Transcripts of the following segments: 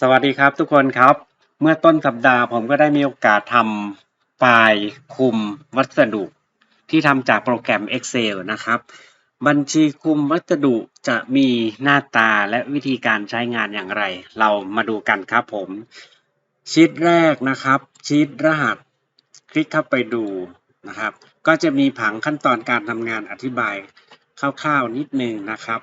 สวัสดีครับทุกคนครับ เมื่อต้นสัปดาห์ผมก็ได้มีโอกาสทำไฟล์คุมวัสดุ ที่ทำจากโปรแกรม Excel นะครับ บัญชีคุมวัสดุจะมีหน้าตาและวิธีการใช้งานอย่างไร เรามาดูกันครับผม ชีตแรกนะครับ ชีตรหัส คลิกเข้าไปดูนะครับ ก็จะมีผังขั้นตอนการทำงานอธิบายคร่าวๆนิดนึงนะครับ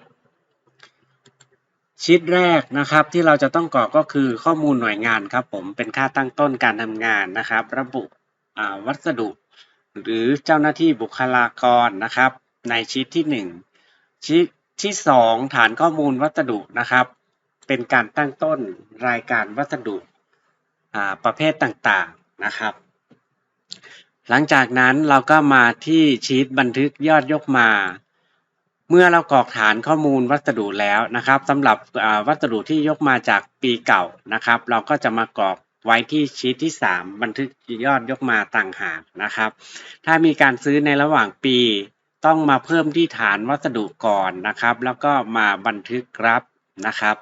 ชีตแรกนะครับที่เราจะต้องกรอกก็คือข้อมูลหน่วยงานครับผมเป็นค่าตั้งต้นการทำงานนะครับ ระบุวัสดุ หรือเจ้าหน้าที่บุคลากรนะครับ ในชีตที่หนึ่งชีตที่สองฐานข้อมูลวัสดุนะครับ เป็นการตั้งต้นรายการวัสดุประเภทต่างๆนะครับ หลังจากนั้นเราก็มาที่ชีตบันทึกยอดยกมา เมื่อเรากรอกฐานข้อมูลวัสดุแล้วนะครับสำหรับวัสดุที่ยกมาจากปีเก่านะครับ เราก็จะมากรอกไว้ที่ชีตที่ 3 บันทึกยอดยกมาต่างหากนะครับ ถ้ามีการซื้อในระหว่างปี ต้องมาเพิ่มที่ฐานวัสดุก่อนนะครับ แล้วก็มาบันทึกรับนะครับ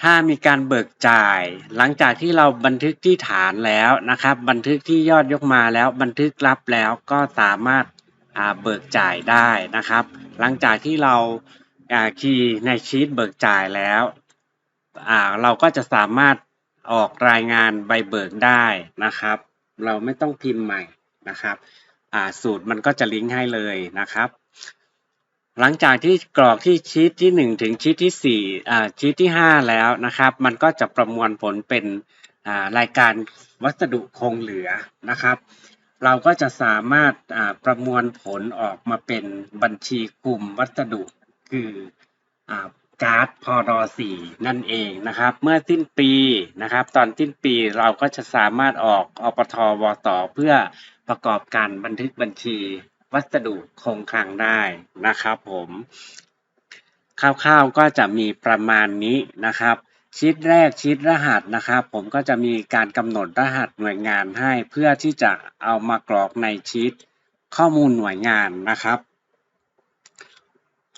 ถ้ามีการเบิกจ่าย หลังจากที่เราบันทึกที่ฐานแล้วนะครับ บันทึกที่ยอดยกมาแล้วบันทึกรับแล้วก็สามารถ เบิกจ่ายได้นะครับ หลังจากที่เราคีย์ในชีตเบิกจ่ายแล้วเราก็จะสามารถออกรายงานใบเบิกได้นะครับ เราไม่ต้องพิมพ์ใหม่นะครับสูตรมันก็จะลิงก์ให้เลยนะครับ หลังจากที่กรอกที่ชีตที่ 1 ถึงชีตที่4อ่ชีตที่ 5 แล้วนะครับ มันก็จะประมวลผลเป็นรายการวัสดุคงเหลือนะครับ เราก็จะสามารถประมวลผลออกมาเป็นบัญชีกลุ่มวัสดุ คืออการ์ดพอร4นั่นเองนะครับ เมื่อสิ้นปีนะครับ ตอนสิ้นปีเราก็จะสามารถออกอปทวสเพื่อประกอบการบันทึกบัญชีวัสดุคงคลังได้นะครับผมคร่าวๆก็จะมีประมาณนี้นะครับ ชีตแรกชีตรหัสนะครับ ผมก็จะมีการกำหนดรหัสหน่วยงานให้ เพื่อที่จะเอามากรอกในชีตข้อมูลหน่วยงานนะครับ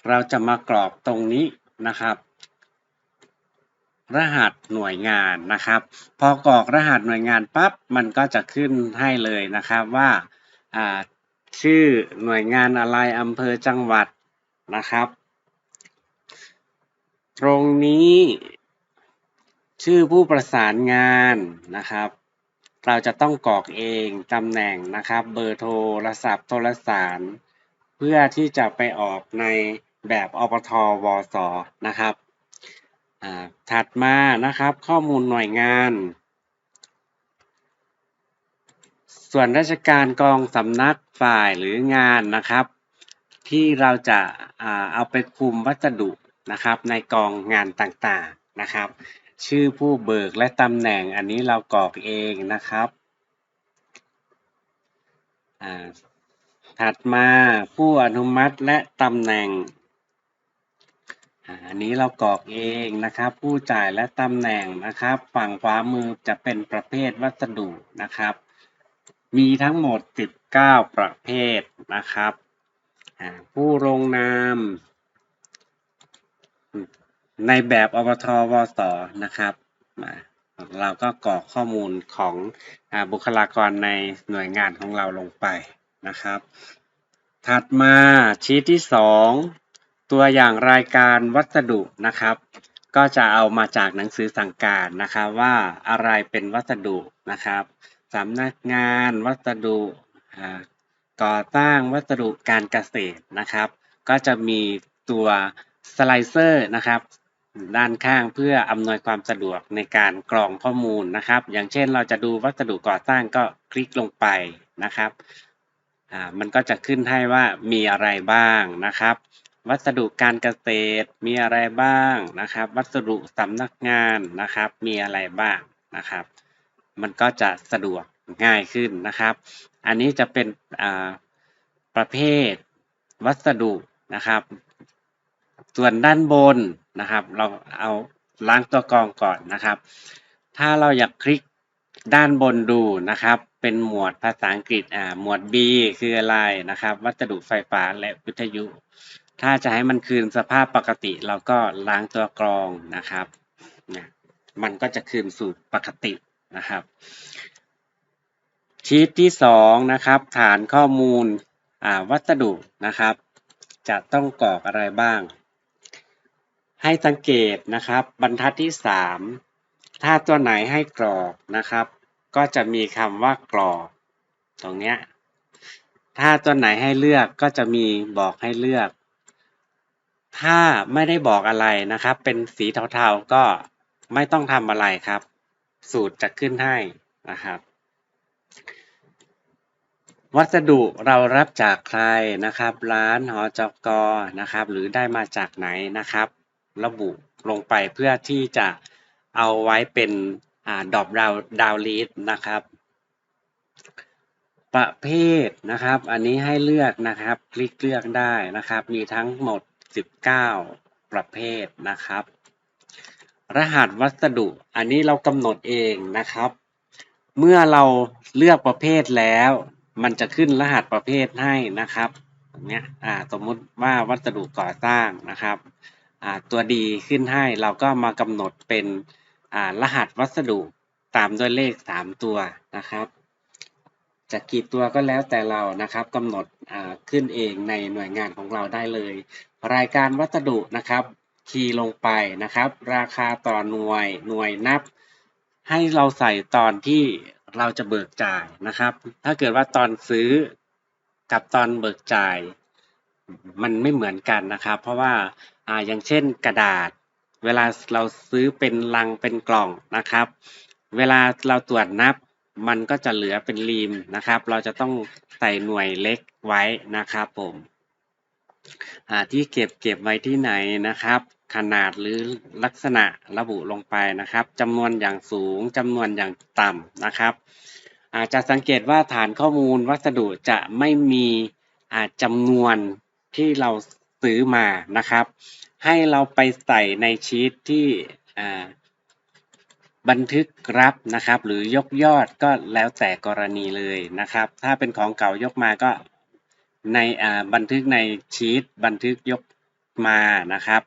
เราจะมากรอกตรงนี้นะครับ รหัสหน่วยงานนะครับ พอกรอกรหัสหน่วยงานปั๊บมันก็จะขึ้นให้เลยนะครับว่าอ่าชื่อหน่วยงานอะไรอำเภอจังหวัดนะครับ ตรงนี้ ชื่อผู้ประสานงานนะครับ เราจะต้องกรอกเองตำแหน่งนะครับ เบอร์โทรศัพท์โทรสาร เพื่อที่จะไปออกในแบบอปทวสนะครับอ่าถัดมานะครับข้อมูลหน่วยงาน ส่วนราชการกองสำนักฝ่ายหรืองานนะครับ ที่เราจะอ่าเอาไปคุมวัสดุนะครับในกองงานต่างๆนะครับ ชื่อผู้เบิกและตำแหน่งอันนี้เรากรอกเองนะครับ ถัดมาผู้อนุมัติและตำแหน่ง อันนี้เรากรอกเองนะครับ ผู้จ่ายและตำแหน่งนะครับ ฝั่งขวามือจะเป็นประเภทวัสดุนะครับ มีทั้งหมด 19 ประเภทนะครับ ผู้ลงนาม ในแบบอบทวสนะครับเราก็กรอกข้อมูลของอบุคลากรในหน่วยงานของเราลงไปนะครับ ถัดมาชีตที่ 2 ตัวอย่างรายการวัสดุนะครับ ก็จะเอามาจากหนังสือสั่งการนะครับว่าอะไรเป็นวัสดุนะครับสำนักงานวัสดุก่อสร้างวัสดุการเกษตรนะครับ ก็จะมีตัวสไลเซอร์นะครับ ด้านข้างเพื่ออำนวยความสะดวกในการกรองข้อมูลนะครับ อย่างเช่นเราจะดูวัสดุก่อสร้างก็คลิกลงไปนะครับอ่ามันก็จะขึ้นให้ว่ามีอะไรบ้างนะครับ วัสดุการเกษตรมีอะไรบ้างนะครับ วัสดุสำนักงานนะครับ มีอะไรบ้างนะครับ มันก็จะสะดวกง่ายขึ้นนะครับ อันนี้จะเป็นอ่าประเภทวัสดุนะครับ ส่วนด้านบนนะครับ เราเอาล้างตัวกรองก่อนนะครับ ถ้าเราอยากคลิกด้านบนดูนะครับ เป็นหมวดภาษาอังกฤษอ่าหมวด B คืออะไรนะครับ วัสดุไฟฟ้าและวิทยุ ถ้าจะให้มันคืนสภาพปกติ เราก็ล้างตัวกรองนะครับเนี่ยมันก็จะคืนสู่ปกตินะครับชีตที่สองนะครับฐานข้อมูลอ่าวัสดุนะครับ จะต้องกรอกอะไรบ้าง ให้สังเกตนะครับบรรทัดที่สามถ้าตัวไหนให้กรอกนะครับ ก็จะมีคำว่ากรอกตรงเนี้ยถ้าตัวไหนให้เลือกก็จะมีบอกให้เลือก ถ้าไม่ได้บอกอะไรนะครับ เป็นสีเทาๆก็ไม่ต้องทำอะไรครับ สูตรจะขึ้นให้นะครับ วัสดุเรารับจากใครนะครับ ร้านหอจกนะครับ หรือได้มาจากไหนนะครับ ระบุลงไปเพื่อที่จะเอาไว้เป็นอ่าดอบดาวดาวลีดนะครับ ประเภทนะครับ อันนี้ให้เลือกนะครับ คลิกเลือกได้นะครับ มีทั้งหมด 19 ประเภทนะครับ รหัสวัสดุ อันนี้เรากำหนดเองนะครับ เมื่อเราเลือกประเภทแล้ว มันจะขึ้นรหัสประเภทให้นะครับอย่างเนี้ยอ่าสมมุติว่าวัสดุก่อสร้างนะครับ ตัวดีขึ้นให้ เราก็มากำหนดเป็นรหัสวัสดุตามด้วยเลข 3 ตัวนะครับจะกี่ตัวก็แล้วแต่เรานะครับกำหนดขึ้นเองในหน่วยงานของเราได้เลย รายการวัสดุนะครับ คีย์ลงไปนะครับ ราคาต่อหน่วยหน่วยนับ ให้เราใส่ตอนที่เราจะเบิกจ่ายนะครับ ถ้าเกิดว่าตอนซื้อกับตอนเบิกจ่าย มันไม่เหมือนกันนะครับ เพราะว่าอ่าอย่างเช่นกระดาษ เวลาเราซื้อเป็นลังเป็นกล่องนะครับ เวลาเราตรวจนับ มันก็จะเหลือเป็นรีมนะครับ เราจะต้องใส่หน่วยเล็กไว้นะครับผมที่เก็บเก็บไว้ที่ไหนนะครับ ขนาดหรือลักษณะระบุลงไปนะครับจำนวนอย่างสูงจำนวนอย่างต่ำนะครับ อาจจะสังเกตว่าฐานข้อมูลวัสดุจะไม่มีจำนวน ที่เราซื้อมานะครับ ให้เราไปใส่ในชีตที่บันทึกรับนะครับ หรือยกยอดก็แล้วแต่กรณีเลยนะครับ ถ้าเป็นของเก่ายกมาก็ในบันทึกในชีตบันทึกยกมานะครับ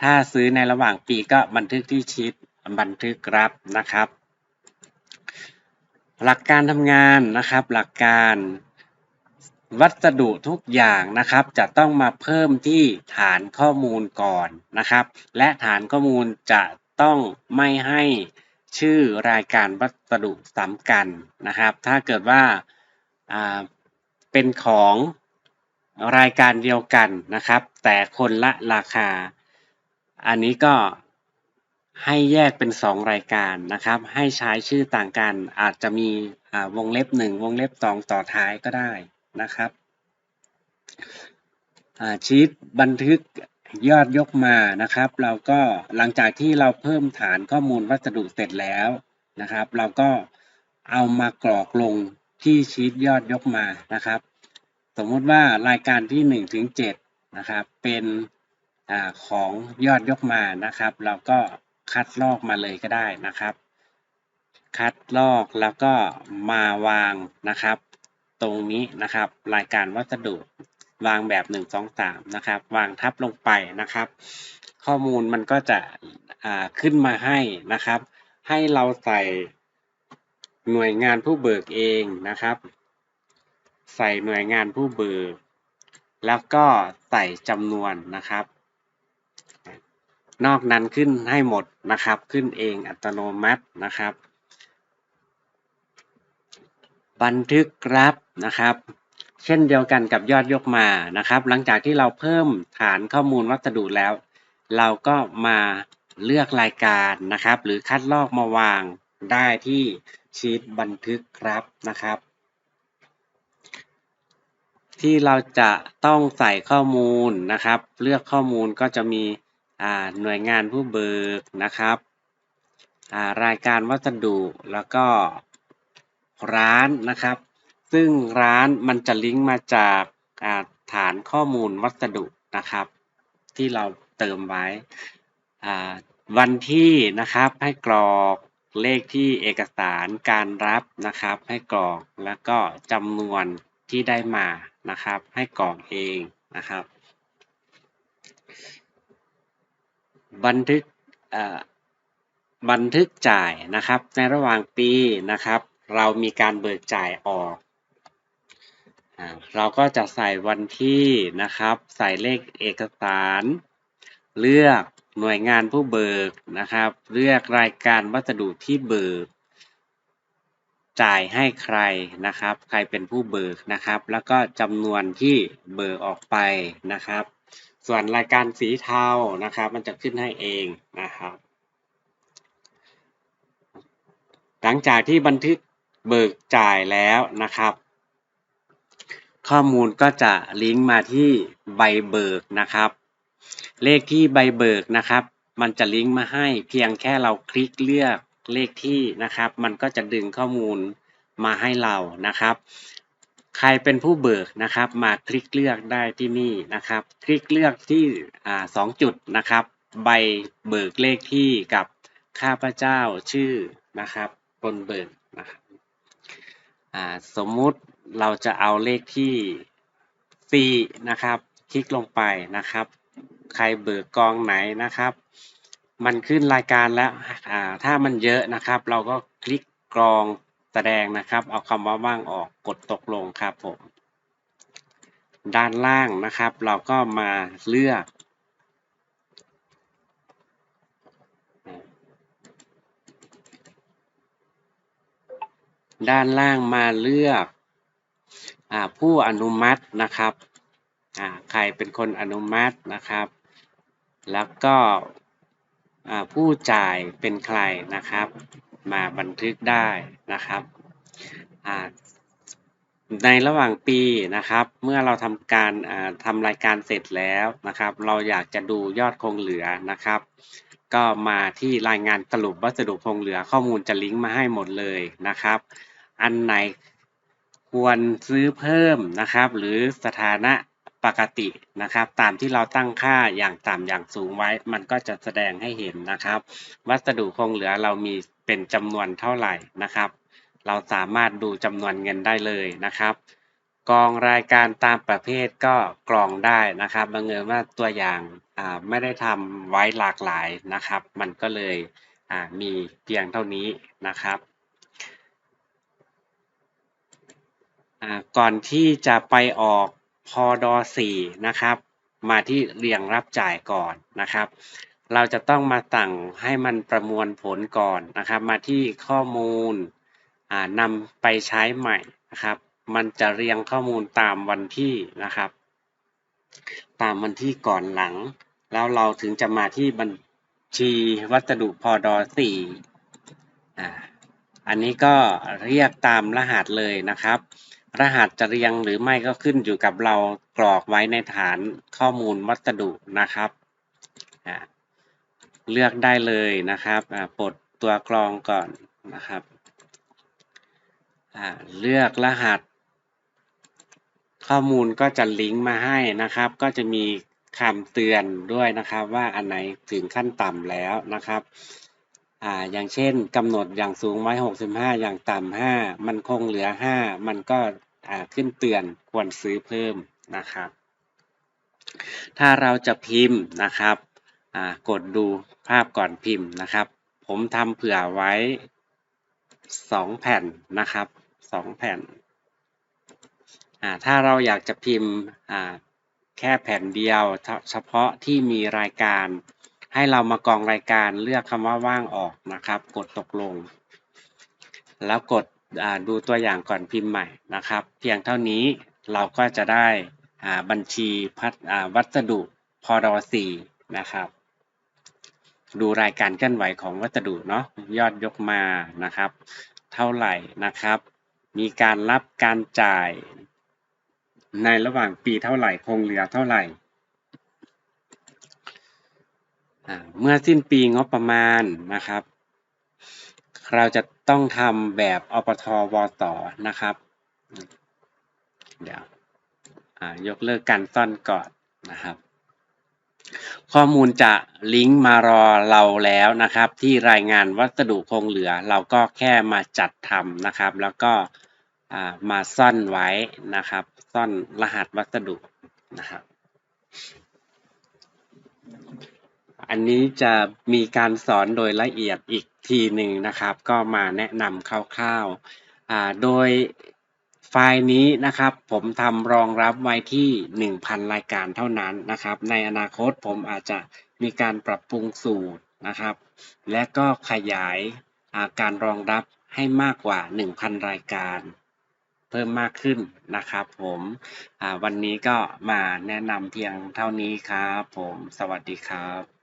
ถ้าซื้อในระหว่างปีก็บันทึกที่ชีตบันทึกรับนะครับ หลักการทำงานนะครับ หลักการ วัสดุทุกอย่างนะครับ จะต้องมาเพิ่มที่ฐานข้อมูลก่อนนะครับ และฐานข้อมูลจะต้องไม่ให้ชื่อรายการวัสดุซ้ำกันนะครับ ถ้าเกิดว่าาเป็นของรายการเดียวกันนะครับ แต่คนละราคา อันนี้ก็ให้แยกเป็น 2 รายการนะครับ ให้ใช้ชื่อต่างกันอาจจะมีวงเล็บ 1 วงเล็บ 2 ต่อท้ายก็ได้ นะครับชีตบันทึกยอดยกมานะครับ เราก็หลังจากที่เราเพิ่มฐานข้อมูลวัสดุเสร็จแล้วนะครับ เราก็เอามากรอกลงที่ชีตยอดยกมานะครับ สมมติว่ารายการที่ 1 ถึง 7 นะครับ เป็นอของยอดยกมานะครับ เราก็คัดลอกมาเลยก็ได้นะครับ คัดลอกแล้วก็มาวางนะครับ ตรงนี้นะครับ รายการวัสดุวางแบบ 1 2 3 นะครับ วางทับลงไปนะครับ ข้อมูลมันก็จะขึ้นมาให้นะครับ ให้เราใส่หน่วยงานผู้เบิกเองนะครับ ใส่หน่วยงานผู้เบิก แล้วก็ใส่จำนวนนะครับ นอกนั้นขึ้นให้หมดนะครับ ขึ้นเองอัตโนมัตินะครับ บันทึกรับนะครับ เช่นเดียวกันกับยอดยกมานะครับ หลังจากที่เราเพิ่มฐานข้อมูลวัสดุแล้ว เราก็มาเลือกรายการนะครับ หรือคัดลอกมาวางได้ที่ชีตบันทึกครับนะครับ ที่เราจะต้องใส่ข้อมูลนะครับ เลือกข้อมูลก็จะมีอ่าหน่วยงานผู้เบิกนะครับอ่ารายการวัสดุแล้วก็ ร้านนะครับ ซึ่งร้านมันจะลิงก์มาจากาฐานข้อมูลวัสดุนะครับ ที่เราเติมไว้วันที่นะครับให้กรอกเลขที่เอกสารการรับนะครับ ให้กรอกแล้วก็จำนวนที่ได้มานะครับ ให้กรอกเองนะครับ บันทึกบันทึกจ่ายนะครับ ในระหว่างปีนะครับ เรามีการเบิกจ่ายออก เราก็จะใส่วันที่นะครับ ใส่เลขเอกสาร เลือกหน่วยงานผู้เบิกนะครับ เลือกรายการวัสดุที่เบิก จ่ายให้ใครนะครับ ใครเป็นผู้เบิกนะครับ แล้วก็จำนวนที่เบิกออกไปนะครับ ส่วนรายการสีเทานะครับ มันจะขึ้นให้เองนะครับหลังจากที่บันทึก เบิกจ่ายแล้วนะครับ ข้อมูลก็จะลิงก์มาที่ใบเบิกนะครับ เลขที่ใบเบิกนะครับ มันจะลิงก์มาให้เพียงแค่เราคลิกเลือกเลขที่นะครับ มันก็จะดึงข้อมูลมาให้เรานะครับ ใครเป็นผู้เบิกนะครับ มาคลิกเลือกได้ที่นี่นะครับ คลิกเลือกที่สองจุดนะครับ ใบเบิกเลขที่กับข้าพเจ้าชื่อนะครับ คนเบิกนะครับ อ่าสมมุติเราจะเอาเลขที่ 4 นะครับ คลิกลงไปนะครับ ใครเบิกกองไหนนะครับ มันขึ้นรายการแล้วอ่าถ้ามันเยอะนะครับ เราก็คลิกกรองแสดงนะครับ เอาคำว่าว่างออกกดตกลงครับผม ด้านล่างนะครับ เราก็มาเลือก ด้านล่างมาเลือกอผู้อนุมัตินะครับใครเป็นคนอนุมัตินะครับ แล้วก็ผู้จ่ายเป็นใครนะครับ มาบันทึกได้นะครับในระหว่างปีนะครับ เมื่อเราทำการทำรายการเสร็จแล้วนะครับ เราอยากจะดูยอดคงเหลือนะครับ ก็มาที่รายงานสรุปวัสดุคงเหลือข้อมูลจะลิงก์มาให้หมดเลยนะครับ อันไหนควรซื้อเพิ่มนะครับ หรือสถานะปกตินะครับ ตามที่เราตั้งค่าอย่างต่ำอย่างสูงไว้ มันก็จะแสดงให้เห็นนะครับ วัสดุคงเหลือเรามีเป็นจำนวนเท่าไหร่นะครับ เราสามารถดูจำนวนเงินได้เลยนะครับกองรายการตามประเภทก็กรองได้นะครับบังเอิญว่าตัวอย่างไม่ได้ทำไว้หลากหลายนะครับ มันก็เลยมีเพียงเท่านี้นะครับ ก่อนที่จะไปออกพอดอ4นะครับ มาที่เรียงรับจ่ายก่อนนะครับ เราจะต้องมาตั้งให้มันประมวลผลก่อนนะครับ มาที่ข้อมูลนำไปใช้ใหม่นะครับ มันจะเรียงข้อมูลตามวันที่นะครับ ตามวันที่ก่อนหลัง แล้วเราถึงจะมาที่บัญชีวัสดุพอดอ4อ่าอันนี้ก็เรียกตามรหัสเลยนะครับ รหัสจะเรียงหรือไม่ก็ขึ้นอยู่กับเรากรอกไว้ในฐานข้อมูลวัสดุนะครับเลือกได้เลยนะครับปลดตัวกรองก่อนนะครับเลือกรหัส ข้อมูลก็จะลิงก์มาให้นะครับ ก็จะมีคำเตือนด้วยนะครับว่าอันไหนถึงขั้นต่ำแล้วนะครับ อ่าอย่างเช่นกำหนดอย่างสูงไว้65อย่างต่ำ5มันคงเหลือ5มันก็อ่าขึ้นเตือนควรซื้อเพิ่มนะครับ ถ้าเราจะพิมพ์นะครับอ่ากดดูภาพก่อนพิมพ์นะครับ ผมทำเผื่อไว้2แผ่นนะครับ2แผ่นอ่าถ้าเราอยากจะพิมพ์อ่าแค่แผ่นเดียวเฉพาะที่มีรายการ ให้เรามากรองรายการเลือกคำว่าว่างออกนะครับ กดตกลง แล้วกดดูตัวอย่างก่อนพิมพ์ใหม่นะครับ เพียงเท่านี้เราก็จะได้บัญชีพัดวัสดุพอดอ4นะครับ ดูรายการเคลื่อนไหวของวัสดุเนาะยอดยกมานะครับ เท่าไหร่นะครับ มีการรับการจ่าย ในระหว่างปีเท่าไหร่คงเหลือเท่าไหร่ เมื่อสิ้นปีงบประมาณนะครับ เราจะต้องทำแบบอปทวต่อนะครับ เดี๋ยวยกเลิกการซ่อนก่อนนะครับ ข้อมูลจะลิงก์มารอเราแล้วนะครับ ที่รายงานวัสดุคงเหลือ เราก็แค่มาจัดทำนะครับ แล้วก็มาซ่อนไว้นะครับ ซ่อนรหัสวัสดุนะครับ อันนี้จะมีการสอนโดยละเอียดอีกทีหนึ่งนะครับ ก็มาแนะนำคร่าวๆอ่าโดยไฟล์นี้นะครับผมทำรองรับไว้ที่ 1,000 รายการเท่านั้นนะครับ ในอนาคตผมอาจจะมีการปรับปรุงสูตรนะครับ และก็ขยายาการรองรับให้มากกว่า 1,000 รายการ เพิ่มมากขึ้นนะครับผมอ่าวันนี้ก็มาแนะนำเพียงเท่านี้ครับผม สวัสดีครับ